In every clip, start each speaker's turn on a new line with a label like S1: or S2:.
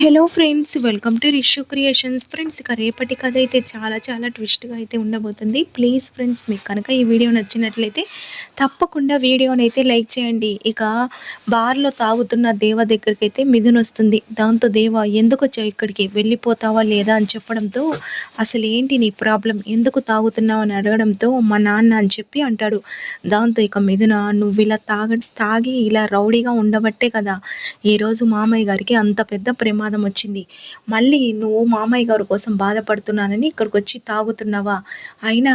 S1: Hello friends welcome to Rishu creations friends ఇక రేపటి కథ అయితే చాలా చాలా ట్విస్ట్గా అయితే ఉండబోతుంది. ప్లీజ్ ఫ్రెండ్స్ మీకు కనుక ఈ వీడియో నచ్చినట్లయితే తప్పకుండా వీడియోని అయితే లైక్ చేయండి. ఇక బార్లో తాగుతున్న దేవ దగ్గరికి అయితే మిథున్ వస్తుంది. దాంతో దేవ ఎందుకు వచ్చావు ఇక్కడికి? వెళ్ళిపోతావా లేదా? అని చెప్పడంతో అసలు ఏంటి నీ ప్రాబ్లం ఎందుకు తాగుతున్నావు? అని అడగడంతో మా నాన్న అని చెప్పి అంటాడు. దాంతో ఇక మిథున నువ్వు ఇలా తాగ తాగి ఇలా రౌడీగా ఉండబట్టే కదా ఈరోజు మామయ్య గారికి అంత పెద్ద ప్రమాదం వచ్చింది. మళ్ళీ నువ్వు మామయ్య గారి కోసం బాధపడుతున్నానని ఇక్కడికి వచ్చి తాగుతున్నావా? అయినా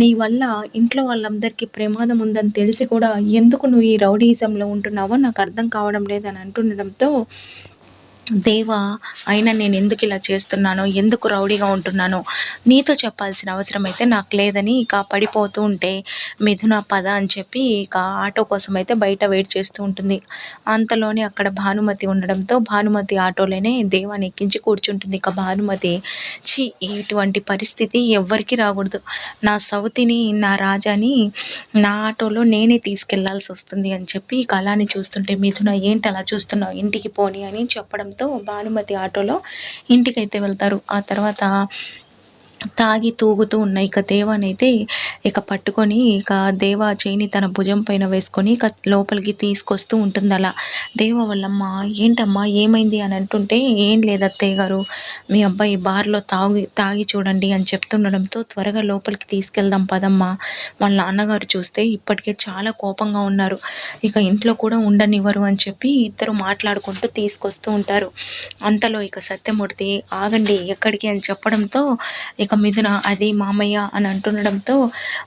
S1: నీ వల్ల ఇంట్లో వాళ్ళందరికీ ప్రమాదం ఉందని తెలిసి కూడా ఎందుకు నువ్వు ఈ రౌడీజంలో ఉంటున్నావో నాకు అర్థం కావడం లేదని అంటుండడంతో దేవా అయినా నేను ఎందుకు ఇలా చేస్తున్నానో ఎందుకు రౌడీగా ఉంటున్నానో నీతో చెప్పాల్సిన అవసరం అయితే నాకు లేదని ఇక పడిపోతూ ఉంటే మిథున పద అని చెప్పి ఇక ఆటో కోసం అయితే బయట వెయిట్ చేస్తూ ఉంటుంది. అంతలోనే అక్కడ భానుమతి ఉండడంతో భానుమతి ఆటోలోనే దేవాన్ని ఎక్కించి కూర్చుంటుంది. ఇక భానుమతి చి ఇటువంటి పరిస్థితి ఎవ్వరికి రాకూడదు. నా సౌతిని నా రాజాని నా ఆటోలో నేనే తీసుకెళ్ళాల్సి వస్తుంది అని చెప్పి ఇక అలానే చూస్తుంటే మిథున ఏంటి అలా చూస్తున్నావు? ఇంటికి పోని అని చెప్పడంతో భానుమతి ఆటోలో ఇంటికైతే వెళ్తారు. ఆ తర్వాత తాగి తూగుతూ ఉన్న ఇక దేవానైతే ఇక పట్టుకొని ఇక దేవ చేయిని తన భుజం పైన వేసుకొని ఇక లోపలికి తీసుకొస్తూ ఉంటుంది అలా దేవ వాళ్ళమ్మ ఏంటమ్మా ఏమైంది? అని అంటుంటే ఏం లేదు అత్తయ్య గారు మీ అబ్బాయి బార్లో తాగి తాగి చూడండి అని చెప్తుండడంతో త్వరగా లోపలికి తీసుకెళ్దాం పదమ్మా. వాళ్ళ నాన్నగారు చూస్తే ఇప్పటికే చాలా కోపంగా ఉన్నారు. ఇక ఇంట్లో కూడా ఉండనివ్వరు అని చెప్పి ఇద్దరు మాట్లాడుకుంటూ తీసుకొస్తూ ఉంటారు. అంతలో ఇక సత్యమూర్తి ఆగండి ఎక్కడికి? అని చెప్పడంతో ఇక ఇక మిథున అది మామయ్య అని అంటుండడంతో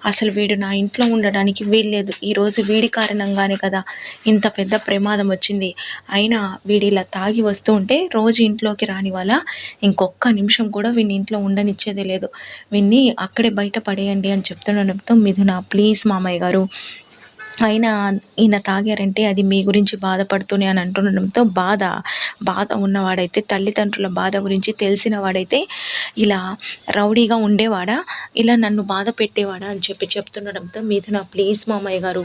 S1: అసలు వీడు నా ఇంట్లో ఉండడానికి వీల్లేదు. ఈరోజు వీడి కారణంగానే కదా ఇంత పెద్ద ప్రమాదం వచ్చింది. అయినా వీడి ఇలా తాగి వస్తూ ఉంటే రోజు ఇంట్లోకి రాని వాళ్ళ ఇంకొక్క నిమిషం కూడా వీడిని ఇంట్లో ఉండనిచ్చేదే లేదు. వీడిని అక్కడే బయట పడేయండి అని చెప్తుండడంతో మిథున ప్లీజ్ మామయ్య గారు అయినా ఈయన తాగారంటే అది మీ గురించి బాధపడుతూనే అని అంటుండడంతో బాధ బాధ ఉన్నవాడైతే తల్లిదండ్రుల బాధ గురించి తెలిసిన వాడైతే ఇలా రౌడీగా ఉండేవాడా? ఇలా నన్ను బాధ పెట్టేవాడా అని చెప్పి చెప్తుండడంతో మీద నా ప్లీజ్ మామయ్య గారు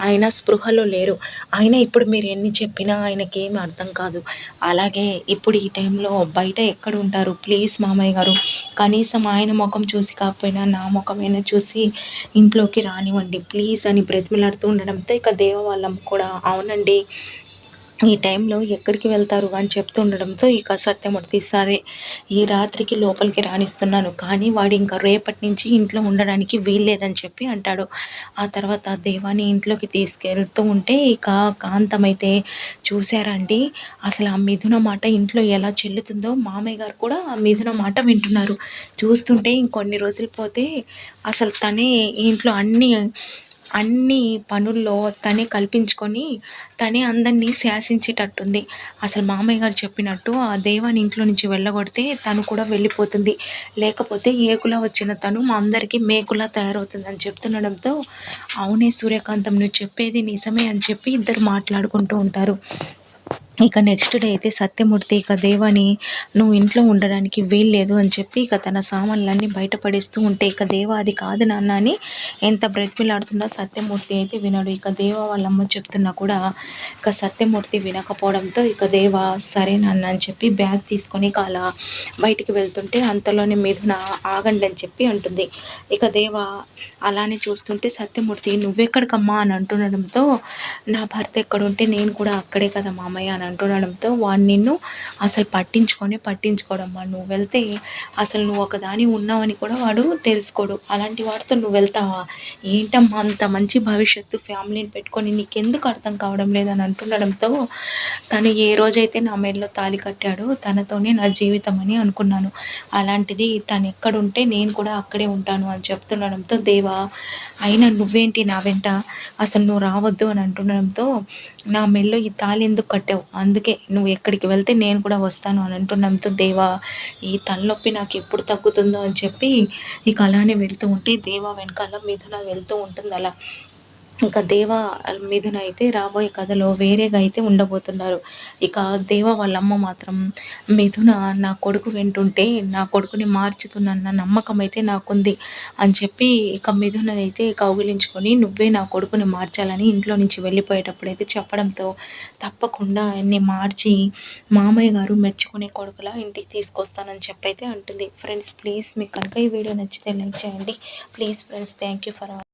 S1: ఆయన స్పృహలో లేరు. ఆయన ఇప్పుడు మీరు ఎన్ని చెప్పినా ఆయనకి ఏమి అర్థం కాదు. అలాగే ఇప్పుడు ఈ టైంలో బయట ఎక్కడ ఉంటారు? ప్లీజ్ మామయ్య గారు కనీసం ఆయన ముఖం చూసి కాకపోయినా నా ముఖమైనా చూసి ఇంట్లోకి రానివ్వండి. ప్లీజ్ అని బ్రతిమలాడుతూ ఉండడంతో ఇక దేవ కూడా అవునండి ఈ టైంలో ఎక్కడికి వెళ్తారు అని చెప్తుండడంతో ఇక సత్యమూర్తి సరే ఈ రాత్రికి లోపలికి రాణిస్తున్నాను కానీ వాడు ఇంకా రేపటి నుంచి ఇంట్లో ఉండడానికి వీల్లేదని చెప్పి అంటాడు. ఆ తర్వాత దేవాన్ని ఇంట్లోకి తీసుకెళ్తూ ఉంటే ఇక కాంతమైతే చూశారండి అసలు ఆ మిథున మాట ఇంట్లో ఎలా చెల్లుతుందో మామయ్య గారు కూడా ఆ మిథున మాట వింటున్నారు. చూస్తుంటే ఇంకొన్ని రోజులు పోతే అసలు తనే ఇంట్లో అన్ని అన్ని పనుల్లో తనే కల్పించుకొని తనే అందరినీ శాసించేటట్టుంది. అసలు మామయ్య గారు చెప్పినట్టు ఆ దేవాని ఇంట్లో నుంచి వెళ్ళగొడితే తను కూడా వెళ్ళిపోతుంది. లేకపోతే ఏకులా వచ్చిన తను మా అందరికీ మేకులా తయారవుతుంది అని చెప్తుండడంతో అవునే సూర్యకాంతం నువ్వు చెప్పేది నిజమే అని చెప్పి ఇద్దరు మాట్లాడుకుంటూ ఉంటారు. ఇక నెక్స్ట్ డే అయితే సత్యమూర్తి ఇక దేవాని నువ్వు ఇంట్లో ఉండడానికి వీల్లేదు అని చెప్పి ఇక తన సామాన్లన్నీ బయటపడేస్తూ ఉంటే ఇక దేవ అది కాదు నాన్న అని ఎంత బ్రతిమిలాడుతున్నా సత్యమూర్తి అయితే వినడు. ఇక దేవ వాళ్ళ అమ్మ చెప్తున్నా కూడా ఇక సత్యమూర్తి వినకపోవడంతో ఇక దేవ సరే నాన్న అని చెప్పి బ్యాగ్ తీసుకొని ఇక అలా బయటికి వెళ్తుంటే అంతలోనే మిథున ఆగండి అని చెప్పి అంటుంది. ఇక దేవ అలానే చూస్తుంటే సత్యమూర్తి నువ్వెక్కడికమ్మా? అని అంటుండడంతో నా భర్త ఎక్కడుంటే నేను కూడా అక్కడే కదా మామయ్య అని అంటుండడంతో వాడు నిన్ను అసలు పట్టించుకొని పట్టించుకోవడం వాడు నువ్వు వెళ్తే అసలు నువ్వు ఒకదాని ఉన్నావని కూడా వాడు తెలుసుకోడు. అలాంటి వాడితో నువ్వు వెళ్తావా? ఏంటమ్మా అంత మంచి భవిష్యత్తు ఫ్యామిలీని పెట్టుకొని నీకెందుకు అర్థం కావడం లేదని అంటుండడంతో తను ఏ రోజైతే నా మెడలో తాళి కట్టాడో తనతోనే నా జీవితం అని అనుకున్నాను. అలాంటిది తను ఎక్కడుంటే నేను కూడా అక్కడే ఉంటాను అని చెప్తుండడంతో దేవా అయినా నువ్వేంటి నా వెంట? అసలు నువ్వు రావద్దు అని అంటుండడంతో నా మెల్లో ఈ తాళి ఎందుకు కట్టావు? అందుకే నువ్వు ఎక్కడికి వెళ్తే నేను కూడా వస్తాను అని అంటున్నంతో దేవా ఈ తలనొప్పి నాకు ఎప్పుడు తగ్గుతుందో అని చెప్పి ఇక అలానే వెళ్తూ ఉంటే దేవా వెనకాల మిథున వెళ్తూ ఉంటుంది అలా. ఇంకా దేవ మిథున అయితే రాబోయే కథలో వేరేగా అయితే ఉండబోతున్నారు. ఇక దేవ వాళ్ళ అమ్మ మాత్రం మిథున నా కొడుకు వింటుంటే నా కొడుకుని మార్చుతున్న నమ్మకం అయితే నాకుంది అని చెప్పి ఇక మిథునైతే కౌగిలించుకొని నువ్వే నా కొడుకుని మార్చాలని ఇంట్లో నుంచి వెళ్ళిపోయేటప్పుడు అయితే చెప్పడంతో తప్పకుండా ఆయన్ని మార్చి మామయ్య గారు మెచ్చుకునే కొడుకులా ఇంటికి తీసుకొస్తానని చెప్పి అయితే అంటుంది. ఫ్రెండ్స్ ప్లీజ్ మీకు కనుక ఈ వీడియో నచ్చితే లైక్ చేయండి. Please friends thank you for